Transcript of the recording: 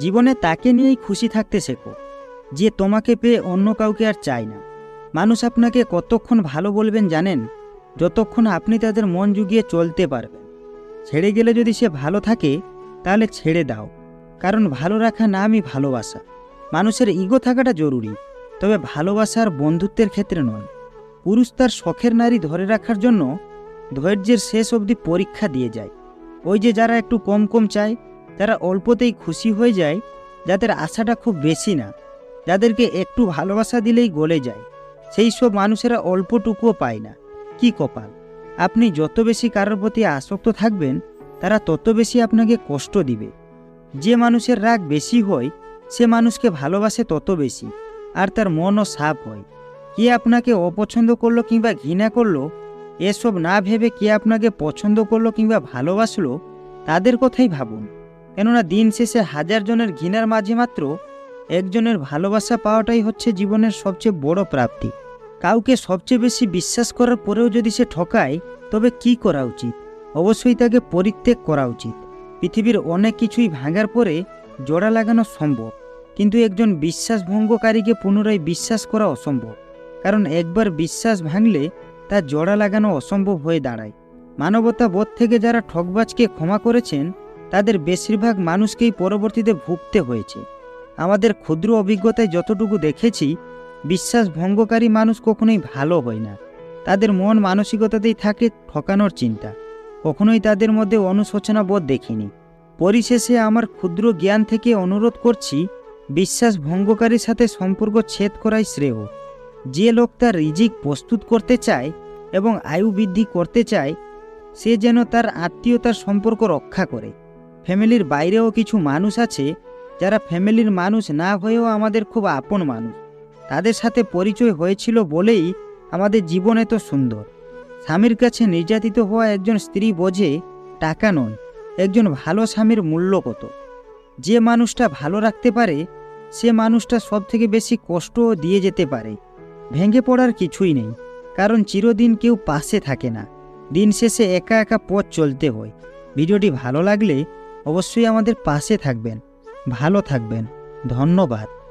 জীবনে তাকে নিয়েই খুশি থাকতে শেখো, যে তোমাকে পেয়ে অন্য কাউকে আর চায় না। মানুষ আপনাকে কতক্ষণ ভালো বলবেন জানেন? যতক্ষণ আপনি তাদের মন জুগিয়ে চলতে পারবেন। ছেড়ে গেলে যদি সে ভালো থাকে, তাহলে ছেড়ে দাও, কারণ ভালো রাখা নামই ভালোবাসা। মানুষের ইগো থাকাটা জরুরি, তবে ভালোবাসা আর বন্ধুত্বের ক্ষেত্রে নয়। পুরুষ তার শখের নারী ধরে রাখার জন্য ধৈর্যের শেষ অবধি পরীক্ষা দিয়ে যায়। ওই যে যারা একটু কম কম চায় যারা অল্পতেই খুশি হয়ে যায়, যাদের আশাটা খুব বেশি না, যাদেরকে একটু ভালোবাসা দিলেই গলে যায়। সেই সব মানুষেরা অল্পটুকুও পায় না। কি কপাল! আপনি যত বেশি কারোর প্রতি আসক্ত থাকবেন, তারা তত বেশি আপনাকে কষ্ট দিবে। যে মানুষের রাগ বেশি হয়, সে মানুষকে ভালোবাসে তত বেশি, আর তার মনও সাফ হয়। কে আপনাকে অপছন্দ করল কিংবা ঘৃণা করল, এসব না ভেবে কে আপনাকে পছন্দ করল কিংবা ভালোবাসলো, তাদের কথাই ভাবুন। কেননা দিন শেষে হাজার জনের ঘৃণার মাঝে মাত্র একজনের ভালোবাসা পাওয়াটাই হচ্ছে জীবনের সবচেয়ে বড় প্রাপ্তি। কাউকে সবচেয়ে বেশি বিশ্বাস করার পরেও যদি সে ঠকায়, তবে কি করা উচিত? অবশ্যই তাকে পরিত্যাগ করা উচিত। পৃথিবীর অনেক কিছুই ভাঙার পরে জোড়া লাগানো সম্ভব, কিন্তু একজন বিশ্বাসভঙ্গকারীকে পুনরায় বিশ্বাস করা অসম্ভব, কারণ একবার বিশ্বাস ভাঙলে তা জোড়া লাগানো অসম্ভব হয়ে দাঁড়ায়। মানবতা বোধ থেকে যারা ঠকবাজকে ক্ষমা করেছেন তাদের বেশিরভাগ মানুষকেই পরবর্তীতে ভুগতে হয়েছে। আমাদের ক্ষুদ্র অভিজ্ঞতায় যতটুকু দেখেছি বিশ্বাস ভঙ্গকারী মানুষ কখনোই ভালো হয় না। তাদের মন মানসিকতাতেই থাকে ঠকানোর চিন্তা। কখনোই তাদের মধ্যে অনুশোচনা বোধ দেখিনি। পরিশেষে আমার ক্ষুদ্র জ্ঞান থেকে অনুরোধ করছি বিশ্বাস ভঙ্গকারীর সাথে সম্পর্ক ছেদ করাই শ্রেয়। যে লোক তার রিজিক প্রস্তুত করতে চায় এবং আয়ু বৃদ্ধি করতে চায়, সে যেন তার আত্মীয়তার সম্পর্ক রক্ষা করে। ফ্যামিলির বাইরেও কিছু মানুষ আছে, যারা ফ্যামিলির মানুষ না হয়েও আমাদের খুব আপন মানুষ। তাদের সাথে পরিচয় হয়েছিল বলেই আমাদের জীবন এত সুন্দর। স্বামীর কাছে নির্যাতিত হওয়া একজন স্ত্রী বোঝে, টাকা নয়, একজন ভালো স্বামীর মূল্য কত? যে মানুষটা ভালো রাখতে পারে, সে মানুষটা সব থেকে বেশি কষ্টও দিয়ে যেতে পারে। ভেঙে পড়ার কিছুই নেই, কারণ চিরদিন কেউ পাশে থাকে না। দিন শেষে একা একা পথ চলতে হয়। ভিডিওটি ভালো লাগলে অবশ্যই আমাদের পাশে থাকবেন। ভালো থাকবেন। ধন্যবাদ।